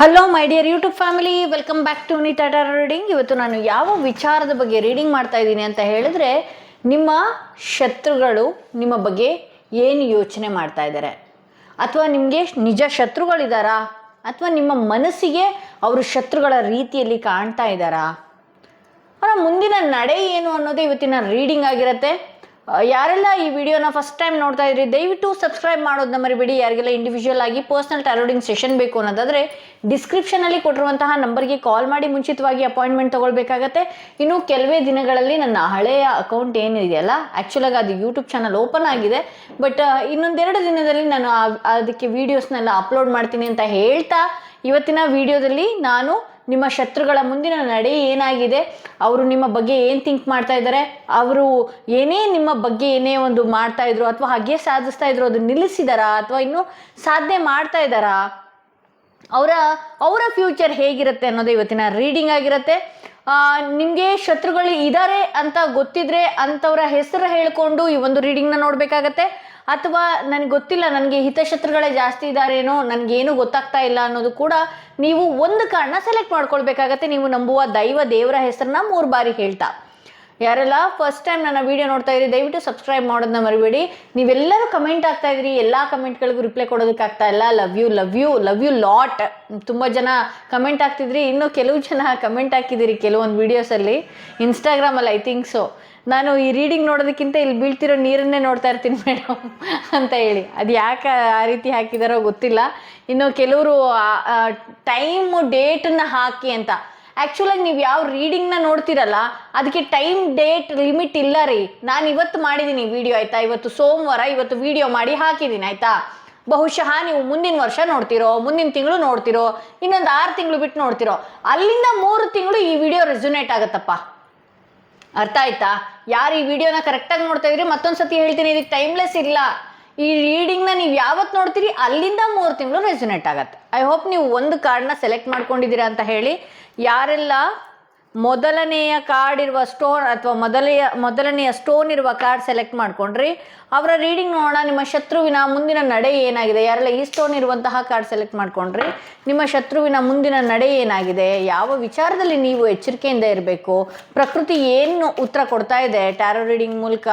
Hello my dear YouTube family welcome back to ನಿ ಟಾಟಾ reading ಇವತ್ತು ನಾನು ಯಾವ ವಿಚಾರದ ಬಗ್ಗೆ ರೀಡಿಂಗ್ ಮಾಡ್ತಾ ಇದ್ದೀನಿ ಅಂತ ಹೇಳಿದ್ರೆ, ನಿಮ್ಮ ಶತ್ರುಗಳು ನಿಮ್ಮ ಬಗ್ಗೆ ಏನು ಯೋಚನೆ ಮಾಡ್ತಾ ಇದ್ದಾರೆ? ಅಥವಾ ನಿಮಗೆ ನಿಜ ಶತ್ರುಗಳಿದ್ದಾರಾ ಅಥವಾ ನಿಮ್ಮ ಮನಸ್ಸಿಗೆ ಅವರು ಶತ್ರುಗಳ ರೀತಿಯಲ್ಲಿ ಕಾಣ್ತಾ ಇದ್ದಾರಾ ಅವರ ಮುಂದಿನ ನಡೆ ಏನು ಅನ್ನೋದೇ ಇವತ್ತಿನ ರೀಡಿಂಗ್ ಆಗಿರುತ್ತೆ. ಯಾರೆಲ್ಲ ಈ ವಿಡಿಯೋನ ಫಸ್ಟ್ ಟೈಮ್ ನೋಡ್ತಾ ಇದ್ರಿ, ದಯವಿಟ್ಟು ಸಬ್ಸ್ಕ್ರೈಬ್ ಮಾಡೋದನ್ನ ಮರಿಬೇಡಿ. ಯಾರಿಗೆಲ್ಲ ಇಂಡಿವಿಜುವಲ್ ಆಗಿ ಪರ್ಸನಲ್ ಟ್ಯಾರೋಡಿಂಗ್ ಸೆಷನ್ ಬೇಕು ಅನ್ನೋದಾದರೆ ಡಿಸ್ಕ್ರಿಪ್ಷನಲ್ಲಿ ಕೊಟ್ಟಿರುವಂತಹ ನಂಬರ್ಗೆ ಕಾಲ್ ಮಾಡಿ ಮುಂಚಿತವಾಗಿ ಅಪಾಯಿಂಟ್ಮೆಂಟ್ ತೊಗೊಳ್ಬೇಕಾಗತ್ತೆ. ಇನ್ನು ಕೆಲವೇ ದಿನಗಳಲ್ಲಿ ನನ್ನ ಹಳೆಯ ಅಕೌಂಟ್ ಏನಿದೆಯಲ್ಲ ಆ್ಯಕ್ಚುಲಾಗಿ ಅದು ಯೂಟ್ಯೂಬ್ ಚಾನಲ್ ಓಪನ್ ಆಗಿದೆ. ಬಟ್ ಇನ್ನೊಂದೆರಡು ದಿನದಲ್ಲಿ ನಾನು ಅದಕ್ಕೆ ವೀಡಿಯೋಸ್ನೆಲ್ಲ ಅಪ್ಲೋಡ್ ಮಾಡ್ತೀನಿ ಅಂತ ಹೇಳ್ತಾ, ಇವತ್ತಿನ ವಿಡಿಯೋದಲ್ಲಿ ನಾನು ನಿಮ್ಮ ಶತ್ರುಗಳ ಮುಂದಿನ ನಡೆ ಏನಾಗಿದೆ? ಅವರು ನಿಮ್ಮ ಬಗ್ಗೆ ಏನು ಥಿಂಕ್ ಮಾಡ್ತಾ ಇದ್ದಾರೆ? ಅವರು ಏನೇ ನಿಮ್ಮ ಬಗ್ಗೆ ಏನೇ ಒಂದು ಮಾಡ್ತಾ ಇದ್ರು ಅಥವಾ ಹಾಗೆ ಸಾಧಿಸ್ತಾ ಇದ್ರು, ಅದು ನಿಲ್ಲಿಸಿದಾರಾ? ಅಥವಾ ಇನ್ನೂ ಸಾಧನೆ ಮಾಡ್ತಾ ಇದ್ದಾರಾ? ಅವರ ಅವರ ಫ್ಯೂಚರ್ ಹೇಗಿರುತ್ತೆ ಅನ್ನೋದು ಇವತ್ತಿನ ರೀಡಿಂಗ್ ಆಗಿರುತ್ತೆ. ನಿಮಗೆ ಶತ್ರುಗಳು ಇದ್ದಾರೆ ಅಂತ ಗೊತ್ತಿದ್ರೆ ಅಂಥವ್ರ ಹೆಸರು ಹೇಳಿಕೊಂಡು ಈ ಒಂದು ರೀಡಿಂಗ್ನ ನೋಡಬೇಕಾಗತ್ತೆ. ಅಥವಾ ನನಗೆ ಗೊತ್ತಿಲ್ಲ, ನನಗೆ ಹಿತಶತ್ರುಗಳೇ ಜಾಸ್ತಿ ಇದ್ದಾರೇನೋ ನನಗೇನು ಗೊತ್ತಾಗ್ತಾ ಇಲ್ಲ ಅನ್ನೋದು ಕೂಡ ನೀವು ಒಂದು ಕಾರಣ ಸೆಲೆಕ್ಟ್ ಮಾಡ್ಕೊಳ್ಬೇಕಾಗತ್ತೆ. ನೀವು ನಂಬುವ ದೈವ ದೇವರ ಹೆಸರನ್ನ ಮೂರು ಬಾರಿ ಹೇಳ್ತಾ. ಯಾರೆಲ್ಲ ಫಸ್ಟ್ ಟೈಮ್ ನನ್ನ ವಿಡಿಯೋ ನೋಡ್ತಾ ಇದ್ರಿ ದಯವಿಟ್ಟು ಸಬ್ಸ್ಕ್ರೈಬ್ ಮಾಡೋದನ್ನ ಮರಿಬೇಡಿ. ನೀವೆಲ್ಲರೂ ಕಮೆಂಟ್ ಆಗ್ತಾ ಇದ್ರಿ, ಎಲ್ಲ ಕಮೆಂಟ್ಗಳಿಗೂ ರಿಪ್ಲೈ ಕೊಡೋದಕ್ಕೆ ಆಗ್ತಾ ಇಲ್ಲ. Love you love you love you lot ತುಂಬ ಜನ ಕಮೆಂಟ್ ಆಗ್ತಿದ್ರಿ ಇನ್ನು ಕೆಲವು ಜನ ಕಮೆಂಟ್ ಹಾಕಿದ್ದೀರಿ ಕೆಲವೊಂದು ವೀಡಿಯೋಸಲ್ಲಿ ಇನ್ಸ್ಟಾಗ್ರಾಮಲ್ಲಿ ಐ ಥಿಂಕ್ ಸೊ ನಾನು ಈ ರೀಡಿಂಗ್ ನೋಡೋದಕ್ಕಿಂತ ಇಲ್ಲಿ ಬೀಳ್ತಿರೋ ನೀರನ್ನೇ ನೋಡ್ತಾ ಇರ್ತೀನಿ ಮೇಡಮ್ ಅಂತ ಹೇಳಿ. ಅದು ಯಾಕೆ ಆ ರೀತಿ ಹಾಕಿದಾರೋ ಗೊತ್ತಿಲ್ಲ. ಇನ್ನು ಕೆಲವರು ಟೈಮು ಡೇಟನ್ನು ಹಾಕಿ ಅಂತ. ಆ್ಯಕ್ಚುಲಾಗಿ ನೀವು ಯಾವ ರೀಡಿಂಗ್ನ ನೋಡ್ತೀರಲ್ಲ ಅದಕ್ಕೆ ಟೈಮ್ ಡೇಟ್ ಲಿಮಿಟ್ ಇಲ್ಲ ರೀ. ನಾನು ಇವತ್ತು ಮಾಡಿದ್ದೀನಿ ವಿಡಿಯೋ ಆಯಿತಾ? ಇವತ್ತು ಸೋಮವಾರ ಇವತ್ತು ವಿಡಿಯೋ ಮಾಡಿ ಹಾಕಿದ್ದೀನಿ ಆಯಿತಾ? ಬಹುಶಃ ನೀವು ಮುಂದಿನ ವರ್ಷ ನೋಡ್ತಿರೋ, ಮುಂದಿನ ತಿಂಗಳು ನೋಡ್ತಿರೋ, ಇನ್ನೊಂದು ಆರು ತಿಂಗಳು ಬಿಟ್ಟು ನೋಡ್ತಿರೋ, ಅಲ್ಲಿಂದ ಮೂರು ತಿಂಗಳು ಈ ವಿಡಿಯೋ ರೆಸ್ಯುನೇಟ್ ಆಗುತ್ತಪ್ಪ. ಅರ್ಥ ಆಯ್ತಾ? ಯಾರು ಈ ವಿಡಿಯೋನ ಕರೆಕ್ಟಾಗಿ ನೋಡ್ತಾ ಇದ್ರಿ ಮತ್ತೊಂದು ಸತಿ ಹೇಳ್ತೀನಿ, ಇದಕ್ಕೆ ಟೈಮ್ಲೆಸ್ ಇಲ್ಲ. ಈ ರೀಡಿಂಗ್ನ ನೀವು ಯಾವತ್ತು ನೋಡ್ತೀರಿ, ಅಲ್ಲಿಂದ ಮೂರು ತಿಂಗಳು ರೆಸ್ಯುನೇಟ್ ಆಗತ್ತೆ. ಐ ಹೋಪ್ ನೀವು ಒಂದು ಕಾರ್ಡ್ನ ಸೆಲೆಕ್ಟ್ ಮಾಡ್ಕೊಂಡಿದ್ದೀರಾ ಅಂತ ಹೇಳಿ, ಯಾರೆಲ್ಲ ಮೊದಲನೆಯ ಕಾರ್ಡ್ ಇರುವ ಸ್ಟೋನ್ ಅಥವಾ ಮೊದಲೆಯ, ಮೊದಲನೆಯ ಸ್ಟೋನ್ ಇರುವ ಕಾರ್ಡ್ ಸೆಲೆಕ್ಟ್ ಮಾಡ್ಕೊಂಡ್ರಿ. ಅವರ ರೀಡಿಂಗ್ ನೋಡೋಣ. ನಿಮ್ಮ ಶತ್ರುವಿನ ಮುಂದಿನ ನಡೆ ಏನಾಗಿದೆ? ಯಾರೆಲ್ಲ ಈ ಸ್ಟೋನ್ ಇರುವಂತಹ ಕಾರ್ಡ್ ಸೆಲೆಕ್ಟ್ ಮಾಡ್ಕೊಂಡ್ರಿ. ನಿಮ್ಮ ಶತ್ರುವಿನ ಮುಂದಿನ ನಡೆ ಏನಾಗಿದೆ? ಯಾವ ವಿಚಾರದಲ್ಲಿ ನೀವು ಎಚ್ಚರಿಕೆಯಿಂದ ಇರಬೇಕು? ಪ್ರಕೃತಿ ಏನು ಉತ್ತರ ಕೊಡ್ತಾ ಇದೆ? ಟ್ಯಾರೋ ರೀಡಿಂಗ್ ಮೂಲಕ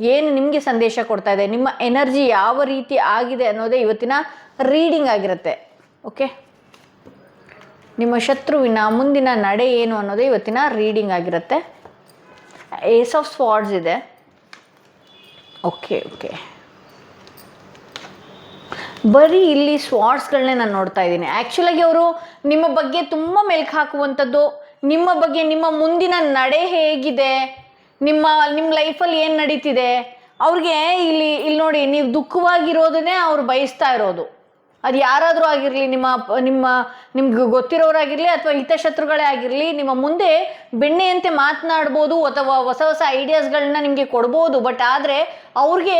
ಏನು ನಿಮಗೆ ಸಂದೇಶ ಕೊಡ್ತಾ ಇದೆ? ನಿಮ್ಮ ಎನರ್ಜಿ ಯಾವ ರೀತಿ ಆಗಿದೆ ಅನ್ನೋದೇ ಇವತ್ತಿನ ರೀಡಿಂಗ್ ಆಗಿರುತ್ತೆ. ಓಕೆ ನಿಮ್ಮ ಶತ್ರುವಿನ ಮುಂದಿನ ನಡೆ ಏನು ಅನ್ನೋದು ಇವತ್ತಿನ ರೀಡಿಂಗ್ ಆಗಿರುತ್ತೆ. ಏಸ್ ಆಫ್ ಸ್ವಾಡ್ಸ್ ಇದೆ. ಓಕೆ ಓಕೆ ಬರೀ ಇಲ್ಲಿ ಸ್ವಾಡ್ಸ್ಗಳನ್ನೇ ನಾನು ನೋಡ್ತಾ ಇದ್ದೀನಿ. ಆ್ಯಕ್ಚುಲಾಗಿ ಅವರು ನಿಮ್ಮ ಬಗ್ಗೆ ತುಂಬ ಮೆಲ್ಕು ಹಾಕುವಂಥದ್ದು, ನಿಮ್ಮ ಬಗ್ಗೆ ನಿಮ್ಮ ಮುಂದಿನ ನಡೆ ಹೇಗಿದೆ, ನಿಮ್ಮ ನಿಮ್ಮ ಲೈಫಲ್ಲಿ ಏನು ನಡೀತಿದೆ, ಅವ್ರಿಗೆ ಇಲ್ಲಿ ಇಲ್ಲಿ ನೋಡಿ, ನೀವು ದುಃಖವಾಗಿರೋದನ್ನೇ ಅವ್ರು ಬಯಸ್ತಾ ಇರೋದು. ಅದು ಯಾರಾದರೂ ಆಗಿರಲಿ, ನಿಮ್ಮ ನಿಮ್ಮ, ನಿಮ್ಗೆ ಗೊತ್ತಿರೋರಾಗಿರಲಿ ಅಥವಾ ಹಿತಶತ್ರುಗಳೇ ಆಗಿರಲಿ, ನಿಮ್ಮ ಮುಂದೆ ಬೆಣ್ಣೆಯಂತೆ ಮಾತನಾಡ್ಬೋದು ಅಥವಾ ಹೊಸ ಹೊಸ ಐಡಿಯಾಸ್ಗಳನ್ನ ನಿಮಗೆ ಕೊಡ್ಬೋದು. ಬಟ್ ಆದರೆ ಅವ್ರಿಗೆ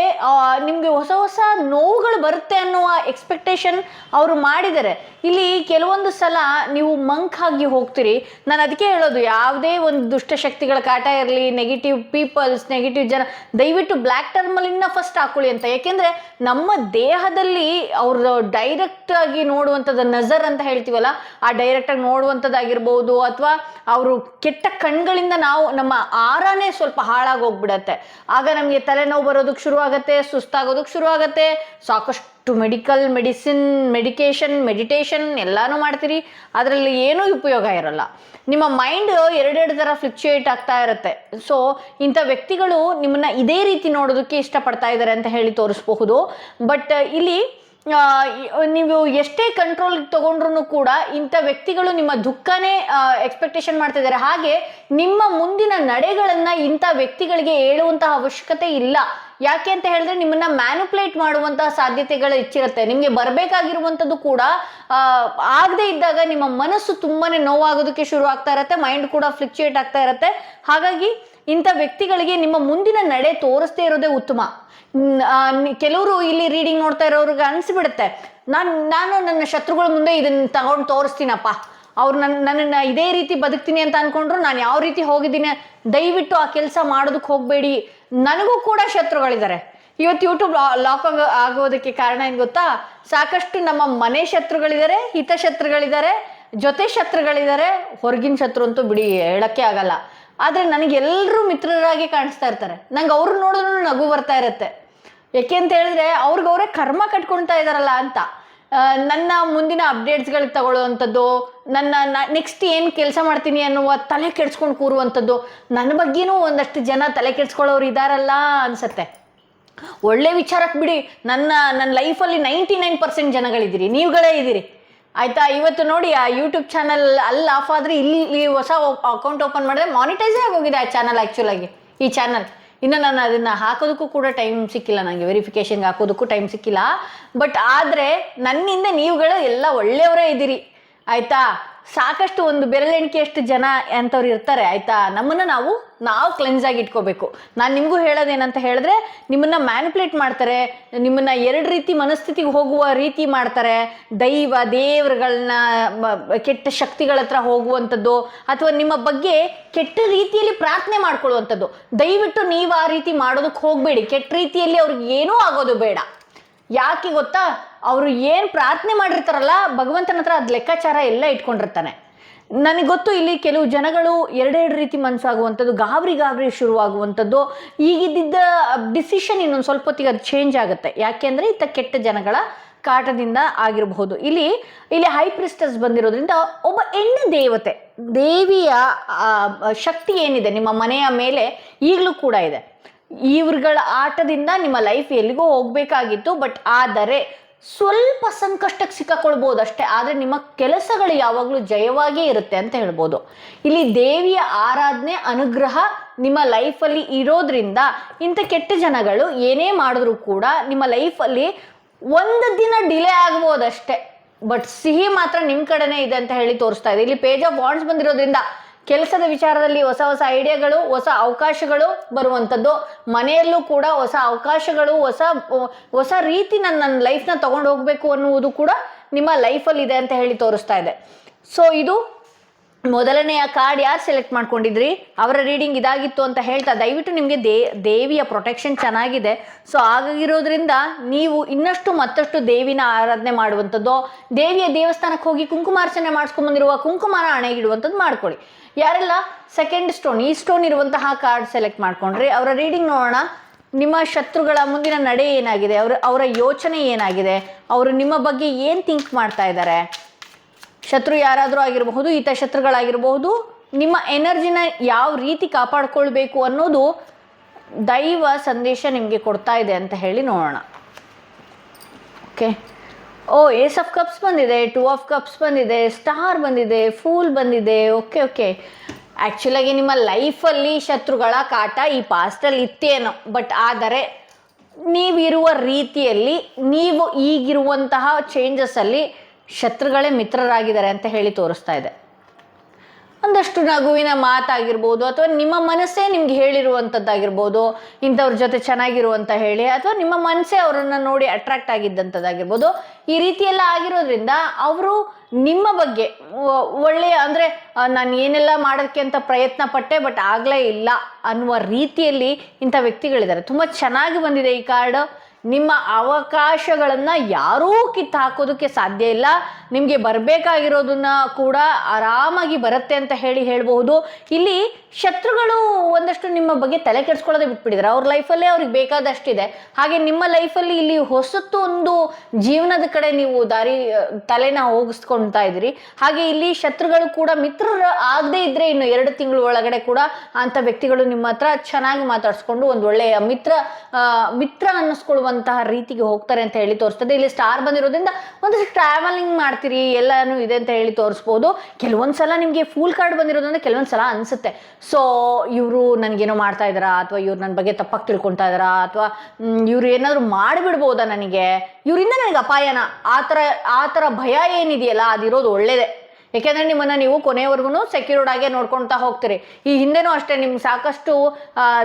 ನಿಮಗೆ ಹೊಸ ಹೊಸ ನೋವುಗಳು ಬರುತ್ತೆ ಅನ್ನುವ ಎಕ್ಸ್ಪೆಕ್ಟೇಷನ್ ಅವರು ಮಾಡಿದ್ದಾರೆ. ಇಲ್ಲಿ ಕೆಲವೊಂದು ಸಲ ನೀವು ಮಂಕ್ ಆಗಿ ಹೋಗ್ತೀರಿ. ನಾನು ಅದಕ್ಕೆ ಹೇಳೋದು, ಯಾವುದೇ ಒಂದು ದುಷ್ಟಶಕ್ತಿಗಳ ಕಾಟ ಇರಲಿ ನೆಗೆಟಿವ್ ಪೀಪಲ್ಸ್ ನೆಗೆಟಿವ್ ಜನ, ದಯವಿಟ್ಟು ಬ್ಲ್ಯಾಕ್ ಟರ್ಮಲಿನ ಫಸ್ಟ್ ಹಾಕೊಳ್ಳಿ ಅಂತ. ಯಾಕೆಂದರೆ ನಮ್ಮ ದೇಹದಲ್ಲಿ ಅವ್ರ ಡೈರೆಕ್ಟ್ ಆಗಿ ನೋಡುವಂಥದ್ದು ನಜರ್ ಅಂತ ಹೇಳ್ತೀವಲ್ಲ, ಆ ಡೈರೆಕ್ಟ್ ಆಗಿ ನೋಡುವಂಥದ್ದಾಗಿರ್ಬೋದು ಅಥವಾ ಅವರು ಕೆಟ್ಟ ಕಣ್ಗಳಿಂದ ನಾವು ನಮ್ಮ ಆರಾನೇ ಸ್ವಲ್ಪ ಹಾಳಾಗಿ ಹೋಗ್ಬಿಡತ್ತೆ. ಆಗ ನಮಗೆ ತಲೆನೋವು ಬರೋದಕ್ಕೆ ಶುರು ಆಗುತ್ತೆ ಸುಸ್ತಾಗೋದಕ್ಕೆ ಶುರು ಆಗುತ್ತೆ ಸಾಕಷ್ಟು ಮೆಡಿಕಲ್ ಮೆಡಿಸಿನ್ ಮೆಡಿಕೇಶನ್ ಮೆಡಿಟೇಷನ್ ಎಲ್ಲಾನು ಮಾಡ್ತೀರಿ. ಅದರಲ್ಲಿ ಏನೂ ಉಪಯೋಗ ಇರಲ್ಲ. ನಿಮ್ಮ ಮೈಂಡ್ ಎರಡೆರಡು ಥರ ಫ್ಲಿಕ್ಚುಯೇಟ್ ಆಗ್ತಾ ಇರುತ್ತೆ. ಸೊ ಇಂಥ ವ್ಯಕ್ತಿಗಳು ನಿಮ್ಮನ್ನ ಇದೇ ರೀತಿ ನೋಡೋದಕ್ಕೆ ಇಷ್ಟಪಡ್ತಾ ಇದ್ದಾರೆ ಅಂತ ಹೇಳಿ ತೋರಿಸ್ಬಹುದು. ಬಟ್ ಇಲ್ಲಿ ನೀವು ಎಷ್ಟೇ ಕಂಟ್ರೋಲ್ ತಗೊಂಡ್ರು ಕೂಡ ಇಂಥ ವ್ಯಕ್ತಿಗಳು ನಿಮ್ಮ ದುಃಖನೇ ಎಕ್ಸ್ಪೆಕ್ಟೇಷನ್ ಮಾಡ್ತಿದ್ದಾರೆ ಹಾಗೆ ನಿಮ್ಮ ಮುಂದಿನ ನಡೆಗಳನ್ನ ಇಂಥ ವ್ಯಕ್ತಿಗಳಿಗೆ ಹೇಳುವಂತಹ ಅವಶ್ಯಕತೆ ಇಲ್ಲ. ಯಾಕೆ ಅಂತ ಹೇಳಿದ್ರೆ ನಿಮ್ಮನ್ನ ಮ್ಯಾನುಪ್ಲೇಟ್ ಮಾಡುವಂತಹ ಸಾಧ್ಯತೆಗಳು ಹೆಚ್ಚಿರುತ್ತೆ. ನಿಮಗೆ ಬರಬೇಕಾಗಿರುವಂಥದ್ದು ಕೂಡ ಆಗದೆ ಇದ್ದಾಗ ನಿಮ್ಮ ಮನಸ್ಸು ತುಂಬಾನೇ ನೋವಾಗೋದಕ್ಕೆ ಶುರು ಆಗ್ತಾ ಇರುತ್ತೆ ಮೈಂಡ್ ಕೂಡ ಫ್ಲಿಕ್ಚುಯೇಟ್ ಆಗ್ತಾ ಇರುತ್ತೆ. ಹಾಗಾಗಿ ಇಂಥ ವ್ಯಕ್ತಿಗಳಿಗೆ ನಿಮ್ಮ ಮುಂದಿನ ನಡೆ ತೋರಿಸ್ತೇ ಇರೋದೇ ಉತ್ತಮ. ಕೆಲವರು ಇಲ್ಲಿ ರೀಡಿಂಗ್ ನೋಡ್ತಾ ಇರೋರಿಗೆ ಅನಿಸ್ಬಿಡುತ್ತೆ. ನಾನು ನಾನು ನನ್ನ ಶತ್ರುಗಳ ಮುಂದೆ ಇದನ್ನ ತಗೊಂಡು ತೋರಿಸ್ತೀನಪ್ಪ. ಅವ್ರು ನನ್ನ ನನ್ನನ್ನು ಇದೇ ರೀತಿ ಬದುಕ್ತೀನಿ ಅಂತ ಅನ್ಕೊಂಡ್ರು ನಾನು ಯಾವ ರೀತಿ ಹೋಗಿದ್ದೀನಿ, ದಯವಿಟ್ಟು ಆ ಕೆಲಸ ಮಾಡೋದಕ್ಕೆ ಹೋಗಬೇಡಿ. ನನಗೂ ಕೂಡ ಶತ್ರುಗಳಿದ್ದಾರೆ. ಇವತ್ತು ಯೂಟ್ಯೂಬ್ ಲಾಕ್ ಆಗ, ಆಗೋದಕ್ಕೆ ಕಾರಣ ಏನು ಗೊತ್ತಾ? ಸಾಕಷ್ಟು ನಮ್ಮ ಮನೆ ಶತ್ರುಗಳಿದ್ದಾರೆ, ಹಿತ ಶತ್ರುಗಳಿದ್ದಾರೆ, ಜೊತೆ ಶತ್ರುಗಳಿದ್ದಾರೆ. ಹೊರಗಿನ ಶತ್ರು ಅಂತೂ ಬಿಡಿ, ಹೇಳಕ್ಕೆ ಆಗಲ್ಲ. ಆದರೆ ನನಗೆ ಎಲ್ಲರೂ ಮಿತ್ರರಾಗಿ ಕಾಣಿಸ್ತಾ ಇರ್ತಾರೆ. ನಂಗೆ ಅವ್ರು ನೋಡಿದ್ರು ನಗು ಬರ್ತಾ ಇರುತ್ತೆ. ಯಾಕೆ ಅಂತ ಹೇಳಿದ್ರೆ, ಅವ್ರಿಗೆ ಅವರೇ ಕರ್ಮ ಕಟ್ಕೊಳ್ತಾ ಇದ್ದಾರಲ್ಲ ಅಂತ. ನನ್ನ ಮುಂದಿನ ಅಪ್ಡೇಟ್ಸ್ಗಳಿಗೆ ತಗೊಳ್ಳುವಂಥದ್ದು, ನನ್ನ ನೆಕ್ಸ್ಟ್ ಏನು ಕೆಲಸ ಮಾಡ್ತೀನಿ ಅನ್ನುವ ತಲೆ ಕೆಡ್ಸ್ಕೊಂಡು ಕೂರುವಂಥದ್ದು, ನನ್ನ ಬಗ್ಗೆನೂ ಒಂದಷ್ಟು ಜನ ತಲೆ ಕೆಡ್ಸ್ಕೊಳ್ಳೋರು ಇದಾರಲ್ಲ ಅನ್ಸತ್ತೆ. ಒಳ್ಳೆ ವಿಚಾರಕ್ಕೆ ಬಿಡಿ, ನನ್ನ ನನ್ನ ಲೈಫಲ್ಲಿ ನೈಂಟಿ ನೈನ್ ಪರ್ಸೆಂಟ್ ಜನಗಳಿದ್ದೀರಿ, ನೀವುಗಳೇ ಇದ್ದೀರಿ. ಆಯಿತಾ, ಇವತ್ತು ನೋಡಿ ಆ ಯೂಟ್ಯೂಬ್ ಚಾನಲ್ ಅಲ್ಲಿ ಆಫ್ ಆದರೆ ಇಲ್ಲಿ ಇಲ್ಲಿ ಹೊಸ ಅಕೌಂಟ್ ಓಪನ್ ಮಾಡಿದ್ರೆ ಮಾನಿಟೈಸೇ ಆಗೋಗಿದೆ ಆ ಚಾನಲ್ ಆ್ಯಕ್ಚುಲಾಗಿ ಈ ಚಾನಲ್ ಇನ್ನು ನಾನು ಅದನ್ನು ಹಾಕೋದಕ್ಕೂ ಕೂಡ ಟೈಮ್ ಸಿಕ್ಕಿಲ್ಲ ನನಗೆ ವೆರಿಫಿಕೇಷನ್ಗೆ ಹಾಕೋದಕ್ಕೂ ಟೈಮ್ ಸಿಕ್ಕಿಲ್ಲ. ಬಟ್ ಆದರೆ ನನ್ನಿಂದ ನೀವುಗಳು ಎಲ್ಲ ಒಳ್ಳೆಯವರೇ ಇದ್ದೀರಿ. ಆಯ್ತಾ? ಸಾಕಷ್ಟು ಒಂದು ಬೆರಳೆಣಿಕೆಯಷ್ಟು ಜನ ಅಂಥವ್ರು ಇರ್ತಾರೆ, ಆಯ್ತಾ? ನಮ್ಮನ್ನು ನಾವು ನಾವು ಕ್ಲೆನ್ಸ್ ಆಗಿ ಇಟ್ಕೋಬೇಕು. ನಾನು ನಿಮಗೂ ಹೇಳೋದೇನಂತ ಹೇಳಿದ್ರೆ, ನಿಮ್ಮನ್ನ ಮ್ಯಾನಿಪುಲೇಟ್ ಮಾಡ್ತಾರೆ, ನಿಮ್ಮನ್ನ ಎರಡು ರೀತಿ ಮನಸ್ಥಿತಿಗೆ ಹೋಗುವ ರೀತಿ ಮಾಡ್ತಾರೆ. ದೈವ ದೇವರುಗಳನ್ನ ಕೆಟ್ಟ ಶಕ್ತಿಗಳ ಹತ್ರ ಹೋಗುವಂಥದ್ದು, ಅಥವಾ ನಿಮ್ಮ ಬಗ್ಗೆ ಕೆಟ್ಟ ರೀತಿಯಲ್ಲಿ ಪ್ರಾರ್ಥನೆ ಮಾಡ್ಕೊಳ್ಳುವಂಥದ್ದು. ದಯವಿಟ್ಟು ನೀವು ಆ ರೀತಿ ಮಾಡೋದಕ್ಕೆ ಹೋಗಬೇಡಿ. ಕೆಟ್ಟ ರೀತಿಯಲ್ಲಿ ಅವ್ರಿಗೆ ಏನೂ ಆಗೋದು ಬೇಡ. ಯಾಕೆ ಗೊತ್ತಾ? ಅವರು ಏನು ಪ್ರಾರ್ಥನೆ ಮಾಡಿರ್ತಾರಲ್ಲ, ಭಗವಂತನ ಹತ್ರ ಅದು ಲೆಕ್ಕಾಚಾರ ಎಲ್ಲ ಇಟ್ಕೊಂಡಿರ್ತಾನೆ. ನನಗೆ ಗೊತ್ತು ಇಲ್ಲಿ ಕೆಲವು ಜನಗಳು ಎರಡೆರಡು ರೀತಿ ಮನಸ್ಸಾಗುವಂಥದ್ದು, ಗಾಬರಿ ಗಾಬರಿ ಶುರುವಾಗುವಂಥದ್ದು. ಈಗಿದ್ದ ಡಿಸಿಷನ್ ಇನ್ನೊಂದು ಸ್ವಲ್ಪ ಹೊತ್ತಿಗೆ ಅದು ಚೇಂಜ್ ಆಗುತ್ತೆ. ಯಾಕೆಂದರೆ ಇತ್ತ ಕೆಟ್ಟ ಜನಗಳ ಕಾಟದಿಂದ ಆಗಿರಬಹುದು. ಇಲ್ಲಿ ಇಲ್ಲಿ ಹೈ ಪ್ರಿಸ್ಟಸ್ ಬಂದಿರೋದ್ರಿಂದ ಒಬ್ಬ ಹೆಣ್ಣು ದೇವತೆ, ದೇವಿಯ ಶಕ್ತಿ ಏನಿದೆ, ನಿಮ್ಮ ಮನೆಯ ಮೇಲೆ ಈಗಲೂ ಕೂಡ ಇದೆ. ಇವ್ರುಗಳ ಆಟದಿಂದ ನಿಮ್ಮ ಲೈಫ್ ಎಲ್ಲಿಗೋ ಹೋಗಬೇಕಾಗಿತ್ತು ಬಟ್ ಆದರೆ ಸ್ವಲ್ಪ ಸಂಕಷ್ಟಕ್ಕೆ ಸಿಕ್ಕಾಕೊಳ್ಬೋದು ಅಷ್ಟೇ ಆದರೆ ನಿಮ್ಮ ಕೆಲಸಗಳು ಯಾವಾಗಲೂ ಜಯವಾಗೇ ಇರುತ್ತೆ ಅಂತ ಹೇಳ್ಬೋದು. ಇಲ್ಲಿ ದೇವಿಯ ಆರಾಧನೆ, ಅನುಗ್ರಹ ನಿಮ್ಮ ಲೈಫಲ್ಲಿ ಇರೋದ್ರಿಂದ ಇಂಥ ಕೆಟ್ಟ ಜನಗಳು ಏನೇ ಮಾಡಿದ್ರೂ ಕೂಡ ನಿಮ್ಮ ಲೈಫಲ್ಲಿ ಒಂದು ದಿನ ಡಿಲೇ ಆಗ್ಬೋದಷ್ಟೇ. ಬಟ್ ಸಿಹಿ ಮಾತ್ರ ನಿಮ್ಮ ಕಡೆನೇ ಇದೆ ಅಂತ ಹೇಳಿ ತೋರಿಸ್ತಾ ಇದೆ. ಇಲ್ಲಿ ಪೇಜ್ ಆಫ್ ವಾಂಡ್ಸ್ ಬಂದಿರೋದ್ರಿಂದ ಕೆಲಸದ ವಿಚಾರದಲ್ಲಿ ಹೊಸ ಹೊಸ ಐಡಿಯಾಗಳು, ಹೊಸ ಅವಕಾಶಗಳು ಬರುವಂಥದ್ದು ಮನೆಯಲ್ಲೂ ಕೂಡ ಹೊಸ ಅವಕಾಶಗಳು, ಹೊಸ ಹೊಸ ರೀತಿ ನನ್ನ ನನ್ನ ಲೈಫ್ನ ತೊಗೊಂಡು ಹೋಗಬೇಕು ಅನ್ನುವುದು ಕೂಡ ನಿಮ್ಮ ಲೈಫಲ್ಲಿ ಇದೆ ಅಂತ ಹೇಳಿ ತೋರಿಸ್ತಾ ಇದೆ. ಸೊ ಇದು ಮೊದಲನೆಯ ಕಾರ್ಡ್ ಯಾರು ಸೆಲೆಕ್ಟ್ ಮಾಡ್ಕೊಂಡಿದ್ರಿ? ಅವರ ರೀಡಿಂಗ್ ಇದಾಗಿತ್ತು ಅಂತ ಹೇಳ್ತಾ, ದಯವಿಟ್ಟು ನಿಮಗೆ ದೇ, ದೇವಿಯ ಪ್ರೊಟೆಕ್ಷನ್ ಚೆನ್ನಾಗಿದೆ. ಸೊ ಹಾಗಾಗಿರೋದ್ರಿಂದ ನೀವು ಇನ್ನಷ್ಟು ಮತ್ತಷ್ಟು ದೇವಿನ ಆರಾಧನೆ ಮಾಡುವಂಥದ್ದು ದೇವಿಯ ದೇವಸ್ಥಾನಕ್ಕೆ ಹೋಗಿ ಕುಂಕುಮಾರ್ಚನೆ ಮಾಡಿಸ್ಕೊಂಬಂದಿರುವ ಕುಂಕುಮನ ಹಣೆಗಿಡುವಂಥದ್ದು ಮಾಡ್ಕೊಳ್ಳಿ. ಯಾರೆಲ್ಲ ಸೆಕೆಂಡ್ ಸ್ಟೋನ್ ಈ ಸ್ಟೋನ್ ಇರುವಂತಹ ಕಾರ್ಡ್ ಸೆಲೆಕ್ಟ್ ಮಾಡ್ಕೊಂಡ್ರಿ ಅವರ ರೀಡಿಂಗ್ ನೋಡೋಣ. ನಿಮ್ಮ ಶತ್ರುಗಳ ಮುಂದಿನ ನಡೆ ಏನಾಗಿದೆ? ಅವರ ಅವರ ಯೋಚನೆ ಏನಾಗಿದೆ? ಅವರು ನಿಮ್ಮ ಬಗ್ಗೆ ಏನು ಥಿಂಕ್ ಮಾಡ್ತಾ ಇದ್ದಾರೆ? ಶತ್ರು ಯಾರಾದರೂ ಆಗಿರಬಹುದು ಈತ ಶತ್ರುಗಳಾಗಿರಬಹುದು, ನಿಮ್ಮ ಎನರ್ಜಿನ ಯಾವ ರೀತಿ ಕಾಪಾಡ್ಕೊಳ್ಬೇಕು ಅನ್ನೋದು ದೈವ ಸಂದೇಶ ನಿಮಗೆ ಕೊಡ್ತಾ ಇದೆ ಅಂತ ಹೇಳಿ ನೋಡೋಣ. Okay oh ace of cups ಬಂದಿದೆ ಟೂ ಆಫ್ ಕಪ್ಸ್ ಬಂದಿದೆ ಸ್ಟಾರ್ ಬಂದಿದೆ ಫೂಲ್ ಬಂದಿದೆ ಓಕೆ ಓಕೆ ಆ್ಯಕ್ಚುಲಾಗಿ ನಿಮ್ಮ ಲೈಫಲ್ಲಿ ಶತ್ರುಗಳ ಕಾಟ ಈ ಪಾಸ್ಟಲ್ಲಿ ಇತ್ತೇನೋ ಬಟ್ ಆದರೆ ನೀವಿರುವ ರೀತಿಯಲ್ಲಿ, ನೀವು ಈಗಿರುವಂತಹ ಚೇಂಜಸ್ಸಲ್ಲಿ ಶತ್ರುಗಳೇ ಮಿತ್ರರಾಗಿದ್ದಾರೆ ಅಂತ ಹೇಳಿ ತೋರಿಸ್ತಾ ಇದೆ. ಒಂದಷ್ಟು ನಗುವಿನ ಮಾತಾಗಿರ್ಬೋದು ಅಥವಾ ನಿಮ್ಮ ಮನಸ್ಸೇ ನಿಮ್ಗೆ ಹೇಳಿರುವಂಥದ್ದಾಗಿರ್ಬೋದು, ಇಂಥವ್ರ ಜೊತೆ ಚೆನ್ನಾಗಿರುವಂತ ಹೇಳಿ ಅಥವಾ ನಿಮ್ಮ ಮನಸ್ಸೇ ಅವರನ್ನು ನೋಡಿ ಅಟ್ರಾಕ್ಟ್ ಆಗಿದ್ದಂಥದ್ದಾಗಿರ್ಬೋದು, ಈ ರೀತಿ ಆಗಿರೋದ್ರಿಂದ ಅವರು ನಿಮ್ಮ ಬಗ್ಗೆ ಒಳ್ಳೆಯ ಅಂದರೆ ನಾನು ಏನೆಲ್ಲ ಮಾಡೋದಕ್ಕೆ ಅಂತ ಪ್ರಯತ್ನ ಪಟ್ಟೆ, ಬಟ್ ಆಗಲೇ ಇಲ್ಲ ಅನ್ನುವ ರೀತಿಯಲ್ಲಿ ಇಂಥ ವ್ಯಕ್ತಿಗಳಿದ್ದಾರೆ. ತುಂಬ ಚೆನ್ನಾಗಿ ಬಂದಿದೆ ಈ ಕಾರ್ಡ್. ನಿಮ್ಮ ಅವಕಾಶಗಳನ್ನು ಯಾರೂ ಕಿತ್ತು ಹಾಕೋದಕ್ಕೆ ಸಾಧ್ಯ ಇಲ್ಲ. ನಿಮಗೆ ಬರಬೇಕಾಗಿರೋದನ್ನ ಕೂಡ ಆರಾಮಾಗಿ ಬರುತ್ತೆ ಅಂತ ಹೇಳಿ ಹೇಳಬಹುದು. ಇಲ್ಲಿ ಶತ್ರುಗಳು ಒಂದಷ್ಟು ನಿಮ್ಮ ಬಗ್ಗೆ ತಲೆ ಕೆಡಿಸ್ಕೊಳ್ಳೋದೇ ಬಿಟ್ಬಿಟ್ಟಿದ್ದಾರೆ. ಅವ್ರ ಲೈಫಲ್ಲೇ ಅವ್ರಿಗೆ ಬೇಕಾದಷ್ಟಿದೆ. ಹಾಗೆ ನಿಮ್ಮ ಲೈಫಲ್ಲಿ ಇಲ್ಲಿ ಹೊಸತು ಒಂದು ಜೀವನದ ಕಡೆ ನೀವು ದಾರಿ, ತಲೆನ ಹೋಗಿಸ್ಕೊಳ್ತಾ ಇದ್ದೀರಿ. ಹಾಗೆ ಇಲ್ಲಿ ಶತ್ರುಗಳು ಕೂಡ ಮಿತ್ರರು ಆಗದೇ ಇದ್ರೆ ಇನ್ನು ಎರಡು ತಿಂಗಳು ಒಳಗಡೆ ಕೂಡ ಅಂಥ ವ್ಯಕ್ತಿಗಳು ನಿಮ್ಮ ಹತ್ರ ಚೆನ್ನಾಗಿ ಮಾತಾಡಿಸ್ಕೊಂಡು ಒಂದು ಒಳ್ಳೆಯ ಮಿತ್ರ ಮಿತ್ರ ಮಿತ್ರ ಅನ್ನಿಸ್ಕೊಳ್ಳುವಂತಹ ರೀತಿಗೆ ಹೋಗ್ತಾರೆ ಅಂತ ಹೇಳಿ ತೋರಿಸ್ತದೆ. ಇಲ್ಲಿ ಸ್ಟಾರ್ ಬಂದಿರೋದ್ರಿಂದ ಒಂದಷ್ಟು ಟ್ರಾವೆಲಿಂಗ್ ಮಾಡ್ತೀರಿ, ಎಲ್ಲಾನು ಇದೆ ಅಂತ ಹೇಳಿ ತೋರಿಸ್ಬೋದು. ಕೆಲವೊಂದು ಸಲ ನಿಮಗೆ ಫುಲ್ ಕಾರ್ಡ್ ಬಂದಿರೋದ್ರಿಂದ ಕೆಲವೊಂದು ಸಲ ಅನಿಸುತ್ತೆ. ಸೊ ಇವರು ನನಗೇನೋ ಮಾಡ್ತಾ ಇದ್ದಾರಾ, ಅಥವಾ ಇವ್ರು ನನ್ನ ಬಗ್ಗೆ ತಪ್ಪಾಗಿ ತಿಳ್ಕೊತಾ ಇದ್ದಾರಾ, ಅಥವಾ ಇವ್ರು ಏನಾದರೂ ಮಾಡಿಬಿಡ್ಬೋದಾ ನನಗೆ? ಇವರಿಂದ ನನಗೆ ಅಪಾಯನ? ಆ ಥರ ಆ ಥರ ಭಯ ಏನಿದೆಯಲ್ಲ, ಅದಿರೋದು ಒಳ್ಳೇದೇ. ಯಾಕೆಂದರೆ ನಿಮ್ಮನ್ನು ನೀವು ಕೊನೆಯವರೆಗೂ ಸೆಕ್ಯೂರ್ಡ್ ಆಗಿ ನೋಡ್ಕೊಳ್ತಾ ಹೋಗ್ತೀರಿ. ಈ ಹಿಂದೆನೂ ಅಷ್ಟೇ ನಿಮ್ಗೆ ಸಾಕಷ್ಟು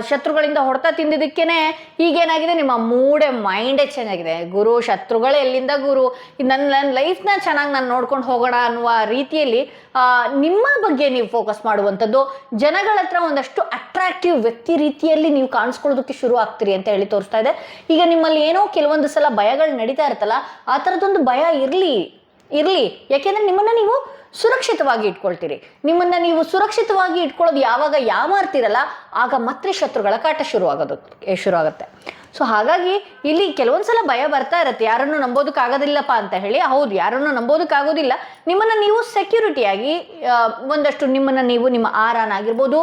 ಶತ್ರುಗಳಿಂದ ಹೊಡೆತ ತಿಂದಿದ್ದಕ್ಕೇ ಈಗೇನಾಗಿದೆ? ನಿಮ್ಮ ಮೂಡೆ ಮೈಂಡೇ ಚೆನ್ನಾಗಿದೆ. ಗುರು, ಶತ್ರುಗಳೇ ಎಲ್ಲಿಂದ ಗುರು? ನನ್ನ ನನ್ನ ಲೈಫ್ನ ಚೆನ್ನಾಗಿ ನಾನು ನೋಡ್ಕೊಂಡು ಹೋಗೋಣ ಅನ್ನುವ ರೀತಿಯಲ್ಲಿ ನಿಮ್ಮ ಬಗ್ಗೆ ನೀವು ಫೋಕಸ್ ಮಾಡುವಂಥದ್ದು, ಜನಗಳ ಹತ್ರ ಒಂದಷ್ಟು ಅಟ್ರಾಕ್ಟಿವ್ ವ್ಯಕ್ತಿ ರೀತಿಯಲ್ಲಿ ನೀವು ಕಾಣಿಸ್ಕೊಳ್ಳೋದಕ್ಕೆ ಶುರು ಆಗ್ತೀರಿ ಅಂತ ಹೇಳಿ ತೋರಿಸ್ತಾ ಇದೆ. ಈಗ ನಿಮ್ಮಲ್ಲಿ ಏನೋ ಕೆಲವೊಂದು ಸಲ ಭಯಗಳು ನಡೀತಾ ಇರ್ತಲ್ಲ ಆ ಥರದ್ದೊಂದು ಭಯ ಇರಲಿ ಇರಲಿ. ಯಾಕೆಂದರೆ ನಿಮ್ಮನ್ನು ನೀವು ಸುರಕ್ಷಿತವಾಗಿ ಇಟ್ಕೊಳ್ತೀರಿ. ನಿಮ್ಮನ್ನು ನೀವು ಸುರಕ್ಷಿತವಾಗಿ ಇಟ್ಕೊಳ್ಳೋದು ಯಾವಾಗ ಯಾಮಾರ್ತಿರಲ್ಲ ಆಗ ಮತ್ತೆ ಶತ್ರುಗಳ ಕಾಟ ಶುರುವಾಗೋದು ಶುರುವಾಗುತ್ತೆ. ಸೊ ಹಾಗಾಗಿ ಇಲ್ಲಿ ಕೆಲವೊಂದು ಸಲ ಭಯ ಬರ್ತಾ ಇರುತ್ತೆ. ಯಾರನ್ನು ನಂಬೋದಕ್ಕಾಗೋದಿಲ್ಲಪ್ಪ ಅಂತ ಹೇಳಿ. ಹೌದು, ಯಾರನ್ನು ನಂಬೋದಕ್ಕಾಗೋದಿಲ್ಲ. ನಿಮ್ಮನ್ನು ನೀವು ಸೆಕ್ಯೂರಿಟಿಯಾಗಿ ಒಂದಷ್ಟು ನಿಮ್ಮನ್ನು ನೀವು ನಿಮ್ಮ ಆರಾನಾಗಿರ್ಬೋದು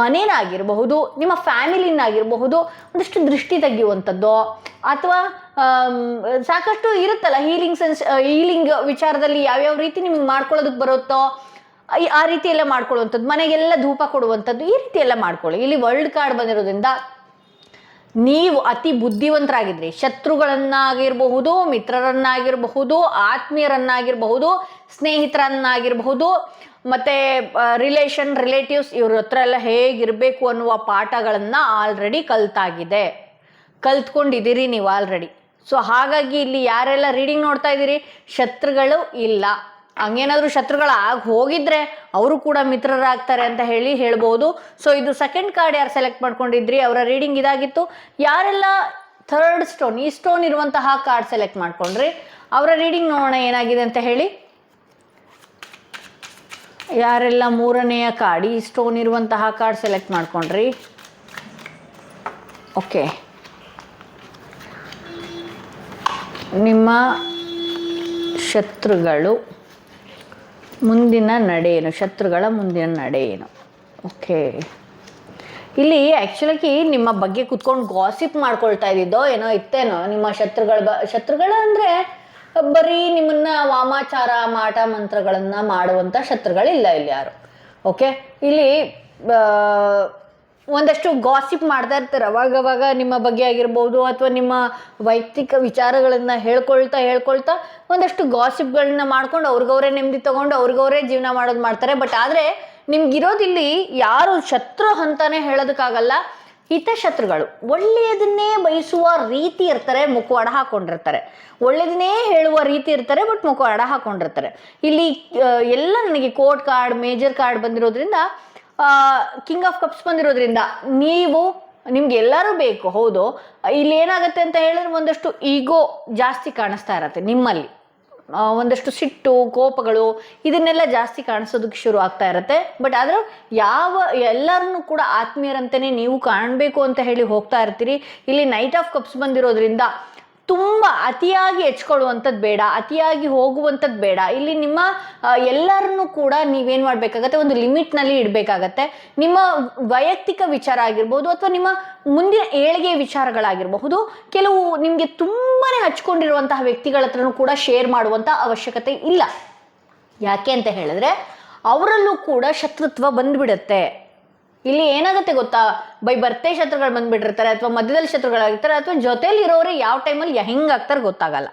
ಮನೇನಾಗಿರಬಹುದು, ನಿಮ್ಮ ಫ್ಯಾಮಿಲಿನಾಗಿರಬಹುದು, ಒಂದಷ್ಟು ದೃಷ್ಟಿ ತೆಗೆಯುವಂಥದ್ದು, ಅಥವಾ ಸಾಕಷ್ಟು ಇರುತ್ತಲ್ಲ ಹೀಲಿಂಗ್ ಸೆನ್ಸ್ ಹೀಲಿಂಗ್ ವಿಚಾರದಲ್ಲಿ ಯಾವ್ಯಾವ ರೀತಿ ನಿಮ್ಗೆ ಮಾಡ್ಕೊಳ್ಳೋದಕ್ಕೆ ಬರುತ್ತೋ ಆ ರೀತಿ ಎಲ್ಲ ಮಾಡ್ಕೊಳ್ಳುವಂಥದ್ದು, ಮನೆಗೆಲ್ಲ ಧೂಪ ಕೊಡುವಂಥದ್ದು ಈ ರೀತಿ ಎಲ್ಲ ಮಾಡ್ಕೊಳ್ಳಿ. ಇಲ್ಲಿ ವರ್ಲ್ಡ್ ಕಾರ್ಡ್ ಬಂದಿರೋದ್ರಿಂದ ನೀವು ಅತಿ ಬುದ್ಧಿವಂತರಾಗಿದ್ರಿ, ಶತ್ರುಗಳನ್ನಾಗಿರಬಹುದು, ಮಿತ್ರರನ್ನಾಗಿರಬಹುದು, ಆತ್ಮೀಯರನ್ನಾಗಿರಬಹುದು, ಸ್ನೇಹಿತರನ್ನಾಗಿರಬಹುದು, ಮತ್ತು ರಿಲೇಷನ್ ರಿಲೇಟಿವ್ಸ್ ಇವ್ರ ಹತ್ರ ಎಲ್ಲ ಹೇಗಿರಬೇಕು ಅನ್ನುವ ಪಾಠಗಳನ್ನು ಆಲ್ರೆಡಿ ಕಲ್ತಾಗಿದೆ. ಕಲ್ತ್ಕೊಂಡಿದ್ದೀರಿ ನೀವು ಆಲ್ರೆಡಿ ಸೊ ಹಾಗಾಗಿ ಇಲ್ಲಿ ಯಾರೆಲ್ಲ ರೀಡಿಂಗ್ ನೋಡ್ತಾ ಇದ್ದೀರಿ? ಶತ್ರುಗಳು ಇಲ್ಲ. ಹಂಗೇನಾದರೂ ಆಗಿ ಹೋಗಿದ್ರೆ ಅವರು ಕೂಡ ಮಿತ್ರರಾಗ್ತಾರೆ ಅಂತ ಹೇಳಿ ಹೇಳ್ಬೋದು. ಸೊ ಇದು ಸೆಕೆಂಡ್ ಕಾರ್ಡ್ ಯಾರು ಸೆಲೆಕ್ಟ್ ಮಾಡ್ಕೊಂಡಿದ್ರಿ? ಅವರ ರೀಡಿಂಗ್ ಇದಾಗಿತ್ತು. ಯಾರೆಲ್ಲ ಥರ್ಡ್ ಸ್ಟೋನ್ ಈ ಸ್ಟೋನ್ ಇರುವಂತಹ ಕಾರ್ಡ್ ಸೆಲೆಕ್ಟ್ ಮಾಡ್ಕೊಂಡ್ರಿ? ಅವರ ರೀಡಿಂಗ್ ನೋಡೋಣ ಏನಾಗಿದೆ ಅಂತ ಹೇಳಿ. ಯಾರೆಲ್ಲ ಮೂರನೆಯ ಕಾರ್ಡ್ ಈ ಸ್ಟೋನ್ ಇರುವಂತಹ ಕಾರ್ಡ್ ಸೆಲೆಕ್ಟ್ ಮಾಡ್ಕೊಂಡ್ರಿ? ಓಕೆ ನಿಮ್ಮ ಶತ್ರುಗಳು. ಮುಂದಿನ ನಡೆ ಏನು ಶತ್ರುಗಳ ಮುಂದಿನ ಏನು ಓಕೆ ಇಲ್ಲಿ ಆ್ಯಕ್ಚುಲಾಗಿ ನಿಮ್ಮ ಬಗ್ಗೆ ಕುತ್ಕೊಂಡು ಗಾಸಿಪ್ ಮಾಡ್ಕೊಳ್ತಾ ಇದ್ದಿದ್ದೋ ಏನೋ ಇತ್ತೇನೋ? ನಿಮ್ಮ ಶತ್ರುಗಳ ಬ, ಶತ್ರುಗಳ ಅಂದರೆ ಬರೀ ನಿಮ್ಮನ್ನ ವಾಮಾಚಾರ, ಮಾಟ ಮಂತ್ರಗಳನ್ನು ಮಾಡುವಂಥ ಶತ್ರುಗಳಿಲ್ಲ ಇಲ್ಲಿ ಯಾರು. ಓಕೆ ಇಲ್ಲಿ ಒಂದಷ್ಟು ಗಾಸಿಪ್ ಮಾಡ್ತಾ ಇರ್ತಾರೆ. ಅವಾಗವಾಗ ನಿಮ್ಮ ಬಗ್ಗೆ ಆಗಿರ್ಬೋದು ಅಥವಾ ನಿಮ್ಮ ವೈಯಕ್ತಿಕ ವಿಚಾರಗಳನ್ನು ಹೇಳ್ಕೊಳ್ತಾ ಹೇಳ್ಕೊಳ್ತಾ ಒಂದಷ್ಟು ಗಾಸಿಪ್ಗಳನ್ನ ಮಾಡ್ಕೊಂಡು ಅವ್ರಿಗವರೇ ನೆಮ್ಮದಿ ತೊಗೊಂಡು ಅವ್ರಿಗವರೇ ಜೀವನ ಮಾಡೋದು ಮಾಡ್ತಾರೆ. ಬಟ್ ಆದರೆ ನಿಮ್ಗಿರೋದಿಲ್ಲಿ ಯಾರು ಶತ್ರು ಅಂತಾನೆ ಹೇಳೋದಕ್ಕಾಗಲ್ಲ. ಹಿತಶತ್ರುಗಳು ಒಳ್ಳೆಯದನ್ನೇ ಬಯಸುವ ರೀತಿ ಇರ್ತಾರೆ, ಮುಖವಾಡ ಹಾಕೊಂಡಿರ್ತಾರೆ. ಒಳ್ಳೆಯದನ್ನೇ ಹೇಳುವ ರೀತಿ ಇರ್ತಾರೆ ಬಟ್ ಮುಖವಾಡ ಹಾಕೊಂಡಿರ್ತಾರೆ. ಇಲ್ಲಿ ಎಲ್ಲ ನನಗೆ ಕೋರ್ಟ್ ಕಾರ್ಡ್ ಮೇಜರ್ ಕಾರ್ಡ್ ಬಂದಿರೋದ್ರಿಂದ ಕಿಂಗ್ ಆಫ್ ಕಪ್ಸ್ ಬಂದಿರೋದ್ರಿಂದ ನೀವು, ನಿಮ್ಗೆ ಎಲ್ಲರೂ ಬೇಕು, ಹೌದು. ಇಲ್ಲಿ ಏನಾಗುತ್ತೆ ಅಂತ ಹೇಳಿದ್ರೆ ಒಂದಷ್ಟು ಈಗೋ ಜಾಸ್ತಿ ಕಾಣಿಸ್ತಾ ಇರತ್ತೆ ನಿಮ್ಮಲ್ಲಿ. ಒಂದಷ್ಟು ಸಿಟ್ಟು, ಕೋಪಗಳು, ಇದನ್ನೆಲ್ಲ ಜಾಸ್ತಿ ಕಾಣಿಸೋದಕ್ಕೆ ಶುರು ಆಗ್ತಾ ಇರುತ್ತೆ. ಬಟ್ ಆದರೂ ಯಾವ, ಎಲ್ಲರನ್ನು ಕೂಡ ಆತ್ಮೀಯರಂತೆಯೇ ನೀವು ಕಾಣಬೇಕು ಅಂತ ಹೇಳಿ ಹೋಗ್ತಾ ಇರ್ತೀರಿ. ಇಲ್ಲಿ ನೈಟ್ ಆಫ್ ಕಪ್ಸ್ ಬಂದಿರೋದ್ರಿಂದ ತುಂಬ ಅತಿಯಾಗಿ ಹೆಚ್ಕೊಳ್ಳುವಂಥದ್ದು ಬೇಡ, ಅತಿಯಾಗಿ ಹೋಗುವಂಥದ್ದು ಬೇಡ. ಇಲ್ಲಿ ನಿಮ್ಮ ಎಲ್ಲರನ್ನೂ ಕೂಡ ನೀವೇನು ಮಾಡಬೇಕಾಗತ್ತೆ? ಒಂದು ಲಿಮಿಟ್ನಲ್ಲಿ ಇಡಬೇಕಾಗತ್ತೆ. ನಿಮ್ಮ ವೈಯಕ್ತಿಕ ವಿಚಾರ ಆಗಿರ್ಬೋದು ಅಥವಾ ನಿಮ್ಮ ಮುಂದಿನ ಏಳಿಗೆ ವಿಚಾರಗಳಾಗಿರಬಹುದು, ಕೆಲವು ನಿಮಗೆ ತುಂಬಾ ಹಚ್ಕೊಂಡಿರುವಂತಹ ವ್ಯಕ್ತಿಗಳ ಹತ್ರನೂ ಕೂಡ ಶೇರ್ ಮಾಡುವಂಥ ಅವಶ್ಯಕತೆ ಇಲ್ಲ. ಯಾಕೆ ಅಂತ ಹೇಳಿದ್ರೆ, ಅವರಲ್ಲೂ ಕೂಡ ಶತ್ರುತ್ವ ಬಂದ್ಬಿಡುತ್ತೆ. ಇಲ್ಲಿ ಏನಾಗುತ್ತೆ ಗೊತ್ತಾ? ಬೈ ಬರ್ತೆ ಶತ್ರುಗಳು ಬಂದ್ಬಿಟ್ಟಿರ್ತಾರೆ, ಅಥವಾ ಮಧ್ಯದಲ್ಲಿ ಶತ್ರುಗಳಾಗಿರ್ತಾರೆ ಅಥವಾ ಜೊತೆಲಿ ಇರೋರು ಯಾವ ಟೈಮಲ್ಲಿ ಹೆಂಗಾಗ್ತಾರೆ ಗೊತ್ತಾಗಲ್ಲ.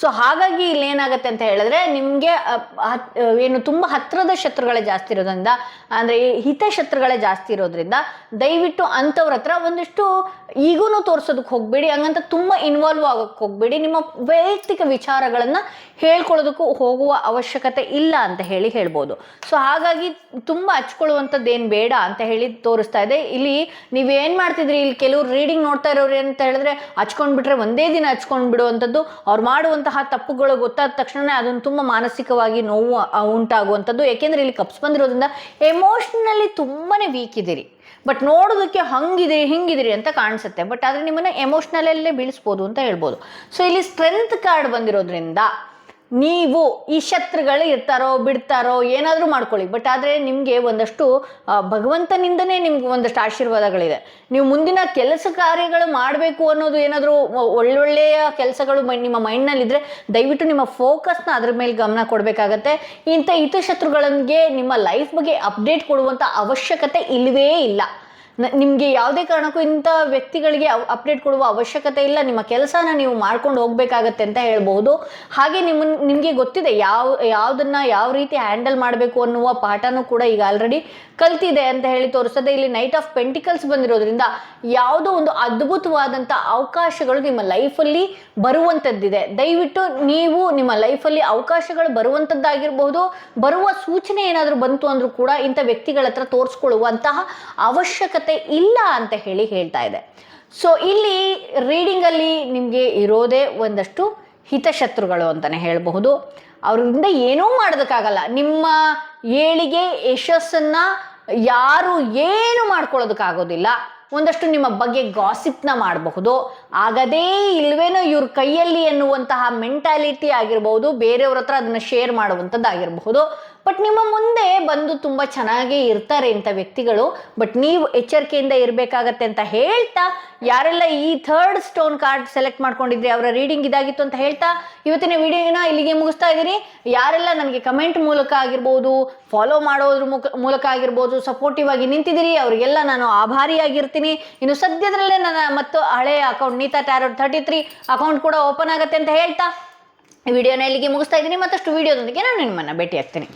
ಸೊ ಹಾಗಾಗಿ ಇಲ್ಲಿ ಏನಾಗುತ್ತೆ ಅಂತ ಹೇಳಿದ್ರೆ, ನಿಮಗೆ ಏನು ತುಂಬ ಹತ್ತಿರದ ಶತ್ರುಗಳೇ ಜಾಸ್ತಿ ಇರೋದ್ರಿಂದ, ಅಂದರೆ ಹಿತ ಶತ್ರುಗಳೇ ಜಾಸ್ತಿ ಇರೋದ್ರಿಂದ ದಯವಿಟ್ಟು ಅಂಥವ್ರ ಹತ್ರ ಒಂದಿಷ್ಟು ಈಗೂನು ತೋರ್ಸೋದಕ್ಕೆ ಹೋಗಬೇಡಿ, ಹಂಗಂತ ತುಂಬ ಇನ್ವಾಲ್ವ್ ಆಗೋಕ್ಕೆ ಹೋಗಬೇಡಿ. ನಿಮ್ಮ ವೈಯಕ್ತಿಕ ವಿಚಾರಗಳನ್ನು ಹೇಳ್ಕೊಳ್ಳೋದಕ್ಕೂ ಹೋಗುವ ಅವಶ್ಯಕತೆ ಇಲ್ಲ ಅಂತ ಹೇಳಿ ಹೇಳ್ಬೋದು. ಸೊ ಹಾಗಾಗಿ ತುಂಬ ಹಚ್ಕೊಳ್ಳುವಂಥದ್ದೇನು ಬೇಡ ಅಂತ ಹೇಳಿ ತೋರಿಸ್ತಾ ಇದೆ. ಇಲ್ಲಿ ನೀವೇನು ಮಾಡ್ತಿದ್ರಿ? ಇಲ್ಲಿ ಕೆಲವ್ರು ರೀಡಿಂಗ್ ನೋಡ್ತಾ ಇರೋರು ಅಂತ ಹೇಳಿದ್ರೆ ಹಚ್ಕೊಂಡ್ಬಿಟ್ರೆ ಒಂದೇ ದಿನ ಹಚ್ಕೊಂಡು ಬಿಡುವಂಥದ್ದು ಅವ್ರು ಮಾಡುವಂತಹ ತಪ್ಪುಗಳು ಗೊತ್ತಾದ ತಕ್ಷಣ ಅದನ್ನು ತುಂಬ ಮಾನಸಿಕವಾಗಿ ನೋವು ಉಂಟಾಗುವಂಥದ್ದು. ಯಾಕೆಂದರೆ ಇಲ್ಲಿ ಕಪ್ಸ್ ಬಂದಿರೋದ್ರಿಂದ ಎಮೋಷ್ನಲಿ ತುಂಬಾ ವೀಕ್ ಇದ್ದೀರಿ ಬಟ್ ನೋಡೋದಕ್ಕೆ ಹಂಗಿದಿರಿ, ಹಿಂಗಿದಿರಿ ಅಂತ ಕಾಣಿಸುತ್ತೆ. ಬಟ್ ಆದರೆ ನಿಮ್ಮನ್ನು ಎಮೋಷ್ನಲಲ್ಲೇ ಬೀಳಿಸ್ಬೋದು ಅಂತ ಹೇಳ್ಬೋದು. ಸೊ ಇಲ್ಲಿ ಸ್ಟ್ರೆಂತ್ ಕಾರ್ಡ್ ಬಂದಿರೋದ್ರಿಂದ ನೀವು ಈ ಶತ್ರುಗಳು ಇರ್ತಾರೋ, ಬಿಡ್ತಾರೋ, ಏನಾದರೂ ಮಾಡ್ಕೊಳ್ಳಿ. ಬಟ್ ಆದರೆ ನಿಮಗೆ ಒಂದಷ್ಟು ಭಗವಂತನಿಂದನೇ ನಿಮ್ಗೆ ಒಂದಷ್ಟು ಆಶೀರ್ವಾದಗಳಿದೆ. ನೀವು ಮುಂದಿನ ಕೆಲಸ ಕಾರ್ಯಗಳು ಮಾಡಬೇಕು ಅನ್ನೋದು ಏನಾದರೂ ಒಳ್ಳೊಳ್ಳೆಯ ಕೆಲಸಗಳು ನಿಮ್ಮ ಮೈಂಡ್ನಲ್ಲಿದ್ದರೆ ದಯವಿಟ್ಟು ನಿಮ್ಮ ಫೋಕಸ್ನ ಅದ್ರ ಮೇಲೆ ಗಮನ ಕೊಡಬೇಕಾಗತ್ತೆ. ಇಂಥ ಹಿತಶತ್ರುಗಳಿಗೆ ನಿಮ್ಮ ಲೈಫ್ ಬಗ್ಗೆ ಅಪ್ಡೇಟ್ ಕೊಡುವಂಥ ಅವಶ್ಯಕತೆ ಇಲ್ಲವೇ ಇಲ್ಲ. ನಿಮಗೆ ಯಾವುದೇ ಕಾರಣಕ್ಕೂ ಇಂಥ ವ್ಯಕ್ತಿಗಳಿಗೆ ಅಪ್ಡೇಟ್ ಕೊಡುವ ಅವಶ್ಯಕತೆ ಇಲ್ಲ. ನಿಮ್ಮ ಕೆಲಸನ ನೀವು ಮಾಡ್ಕೊಂಡು ಹೋಗಬೇಕಾಗತ್ತೆ ಅಂತ ಹೇಳ್ಬೋದು. ಹಾಗೆ ನಿಮ್ಮ ನಿಮಗೆ ಗೊತ್ತಿದೆ ಯಾವ, ಯಾವುದನ್ನ ಯಾವ ರೀತಿ ಹ್ಯಾಂಡಲ್ ಮಾಡಬೇಕು ಅನ್ನುವ ಪಾಠನೂ ಕೂಡ ಈಗ ಆಲ್ರೆಡಿ ಕಲ್ತಿದೆ ಅಂತ ಹೇಳಿ ತೋರಿಸ್ತದೆ ಇಲ್ಲಿ ನೈಟ್ ಆಫ್ ಪೆಂಟಿಕಲ್ಸ್ ಬಂದಿರೋದ್ರಿಂದ ಯಾವುದೋ ಒಂದು ಅದ್ಭುತವಾದಂಥ ಅವಕಾಶಗಳು ನಿಮ್ಮ ಲೈಫಲ್ಲಿ ಬರುವಂಥದ್ದಿದೆ. ದಯವಿಟ್ಟು ನೀವು ನಿಮ್ಮ ಲೈಫಲ್ಲಿ ಅವಕಾಶಗಳು ಬರುವಂಥದ್ದಾಗಿರ್ಬೋದು. ಬರುವ ಸೂಚನೆ ಏನಾದರೂ ಬಂತು ಅಂದರೂ ಕೂಡ ಇಂಥ ವ್ಯಕ್ತಿಗಳ ಹತ್ರ ತೋರಿಸ್ಕೊಳ್ಳುವಂತಹ ಅವಶ್ಯಕತೆ ಇಲ್ಲ ಅಂತ ಹೇಳಿ ಹೇಳ್ತಾ ಇದೆ. ಸೊ ಇಲ್ಲಿ ರೀಡಿಂಗಲ್ಲಿ ನಿಮಗೆ ಇರೋದೇ ಒಂದಷ್ಟು ಹಿತಶತ್ರುಗಳು ಅಂತಲೇ ಹೇಳಬಹುದು. ಅವರಿಂದ ಏನೂ ಮಾಡೋದಕ್ಕಾಗಲ್ಲ. ನಿಮ್ಮ ಏಳಿಗೆ ಯಶಸ್ಸನ್ನು ಯಾರು ಏನು ಮಾಡ್ಕೊಳ್ಳೋದಕ್ಕಾಗೋದಿಲ್ಲ. ಒಂದಷ್ಟು ನಿಮ್ಮ ಬಗ್ಗೆ ಗಾಸಿಪ್ನ ಮಾಡಬಹುದು. ಆಗದೇ ಇಲ್ವೇನೋ ಇವ್ರ ಕೈಯಲ್ಲಿ ಎನ್ನುವಂತಹ ಮೆಂಟಾಲಿಟಿ ಆಗಿರ್ಬೋದು ಬೇರೆಯವ್ರ ಹತ್ರ ಅದನ್ನು ಶೇರ್ ಮಾಡುವಂಥದ್ದಾಗಿರಬಹುದು. ಬಟ್ ನಿಮ್ಮ ಮುಂದೆ ಬಂದು ತುಂಬ ಚೆನ್ನಾಗೇ ಇರ್ತಾರೆ ಇಂಥ ವ್ಯಕ್ತಿಗಳು. ಬಟ್ ನೀವು ಎಚ್ಚರಿಕೆಯಿಂದ ಇರಬೇಕಾಗತ್ತೆ ಅಂತ ಹೇಳ್ತಾ, ಯಾರೆಲ್ಲ ಈ ಥರ್ಡ್ ಸ್ಟೋನ್ ಕಾರ್ಡ್ ಸೆಲೆಕ್ಟ್ ಮಾಡ್ಕೊಂಡಿದ್ರಿ, ಅವರ ರೀಡಿಂಗ್ ಇದಾಗಿತ್ತು ಅಂತ ಹೇಳ್ತಾ, ಇವತ್ತಿನ ವಿಡಿಯೋನ ಇಲ್ಲಿಗೆ ಮುಗಿಸ್ತಾ ಇದ್ದೀನಿ. ಯಾರೆಲ್ಲ ನನಗೆ ಕಮೆಂಟ್ ಮೂಲಕ ಆಗಿರ್ಬೋದು ಫಾಲೋ ಮಾಡೋದ್ರ ಮೂಲಕ ಆಗಿರ್ಬೋದು ಸಪೋರ್ಟಿವ್ ಆಗಿ ನಿಂತಿದ್ದೀರಿ, ಅವರಿಗೆಲ್ಲ ನಾನು ಆಭಾರಿಯಾಗಿರ್ತೀನಿ. ಇನ್ನು ಸದ್ಯದಲ್ಲೇ ನನ್ನ ಮತ್ತು ಹಳೆಯ account Nita tarot thirty three account ಕೂಡ ಓಪನ್ ಆಗುತ್ತೆ ಅಂತ ಹೇಳ್ತಾ, ವಿಡಿಯೋನ ಇಲ್ಲಿಗೆ ಮುಗಿಸ್ತಾ ಇದ್ದೀನಿ. ಮತ್ತಷ್ಟು ವಿಡಿಯೋದೊಂದಿಗೆ ನಾನು ನಿಮ್ಮನ್ನು ಭೇಟಿ ಆಗ್ತೀನಿ